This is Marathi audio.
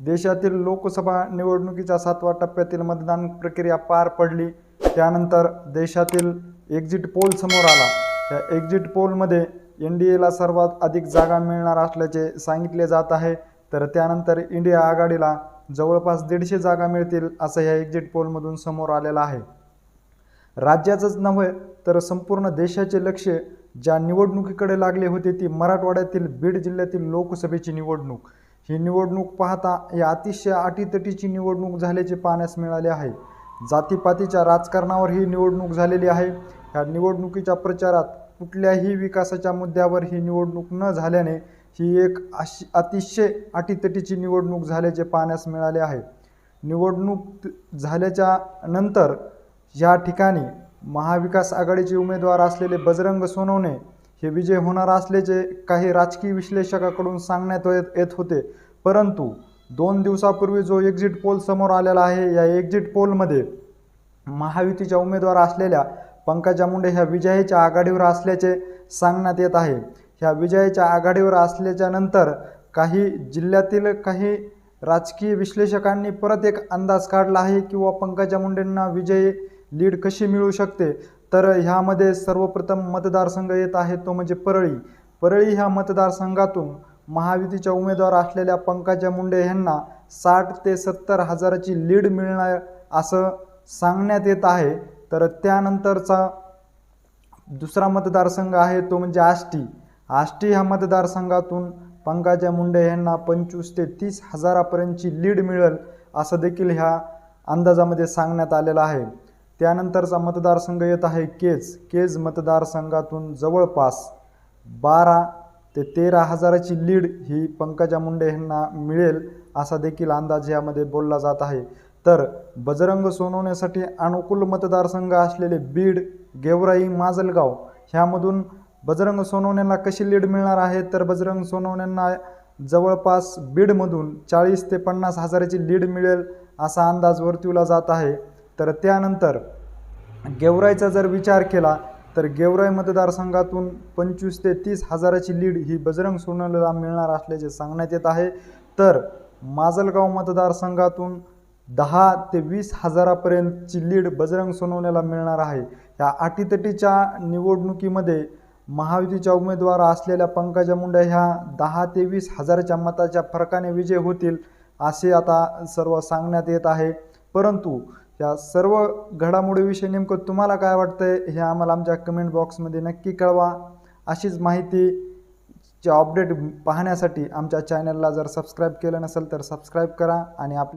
देशातील लोकसभा निवडणुकीच्या सातव्या टप्प्यातील मतदान प्रक्रिया पार पडली. त्यानंतर देशातील एक्झिट पोल समोर आला. या एक्झिट पोलमध्ये एन डी एला सर्वात अधिक जागा मिळणार असल्याचे सांगितले जात आहे. तर त्यानंतर इंडिया आघाडीला जवळपास दीडशे जागा मिळतील असं या एक्झिट पोलमधून समोर आलेलं आहे. राज्याचंच नव्हे तर संपूर्ण देशाचे लक्ष ज्या निवडणुकीकडे लागले होते ती मराठवाड्यातील बीड जिल्ह्यातील लोकसभेची निवडणूक. ही निवडणूक पाहता या अतिशय अटीतटीची निवडणूक झाल्याचे पाहण्यास मिळाले आहे. जातीपातीच्या राजकारणावर ही निवडणूक झालेली आहे. या निवडणुकीच्या प्रचारात कुठल्याही विकासाच्या मुद्द्यावर ही निवडणूक न झाल्याने ही एक अशी अतिशय अटीतटीची निवडणूक झाल्याचे पाहण्यास मिळाले आहे. निवडणूक झाल्याच्यानंतर या ठिकाणी महाविकास आघाडीचे उमेदवार असलेले बजरंग सोनवणे हे विजय होणार असल्याचे काही राजकीय विश्लेषकाकडून सांगण्यात येत येत होते. परंतु दोन दिवसापूर्वी जो एक्झिट पोल समोर आलेला आहे या एक्झिट पोलमध्ये महायुतीच्या उमेदवार असलेल्या पंकजा मुंडे ह्या विजयाच्या आघाडीवर असल्याचे सांगण्यात येत आहे. ह्या विजयाच्या आघाडीवर असल्याच्या नंतर काही जिल्ह्यातील काही राजकीय विश्लेषकांनी परत एक अंदाज काढला आहे किंवा पंकजा मुंडेंना विजयी लीड कशी मिळू शकते? तर ह्यामध्ये सर्वप्रथम मतदारसंघ येत आहे तो म्हणजे परळी. परळी ह्या मतदारसंघातून महायुतीच्या उमेदवार असलेल्या पंकजा मुंडे यांना साठ ते सत्तर हजाराची लीड मिळणार असं सांगण्यात येत आहे. तर त्यानंतरचा दुसरा मतदारसंघ आहे तो म्हणजे आष्टी. आष्टी ह्या मतदारसंघातून पंकजा मुंडे यांना पंचवीस ते तीस हजारापर्यंतची लीड मिळेल असं देखील ह्या अंदाजामध्ये सांगण्यात आलेलं आहे. त्यानंतरचा मतदारसंघ येत आहे केज. केज मतदारसंघातून जवळपास बारा ते तेरा हजाराची लीड ही पंकजा मुंडे यांना मिळेल असा देखील अंदाज यामध्ये बोलला जात आहे. तर बजरंग सोनवण्यासाठी अनुकूल मतदारसंघ असलेले बीड गेवराई माजलगाव ह्यामधून बजरंग सोनवण्यांना कशी लीड मिळणार आहे? तर बजरंग सोनवण्यांना जवळपास बीडमधून चाळीस ते पन्नास हजाराची लीड मिळेल असा अंदाज वर्तविला जात आहे. तर त्यानंतर गेवराईचा जर विचार केला तर गेवराई मतदारसंघातून पंचवीस ते तीस हजाराची लीड ही बजरंग सोनवण्याला मिळणार असल्याचे सांगण्यात येत आहे. तर माजलगाव मतदारसंघातून दहा ते वीस हजारापर्यंतची लीड बजरंग सोनवण्याला मिळणार आहे. या अटीतटीच्या निवडणुकीमध्ये महायुतीच्या उमेदवार असलेल्या पंकजा मुंडे ह्या दहा ते वीस हजाराच्या मताच्या फरकाने विजय होतील असे आता सर्व सांगण्यात येत आहे. परंतु या सर्व घडामोडीविषयी नेमकं तुम्हाला काय वाटतंय हे आम्हाला आमच्या कमेंट बॉक्समध्ये नक्की कळवा. अशीच माहितीचे अपडेट पाहण्यासाठी आमच्या चॅनलला जर सबस्क्राईब केलं नसेल तर सबस्क्राईब करा आणि आपले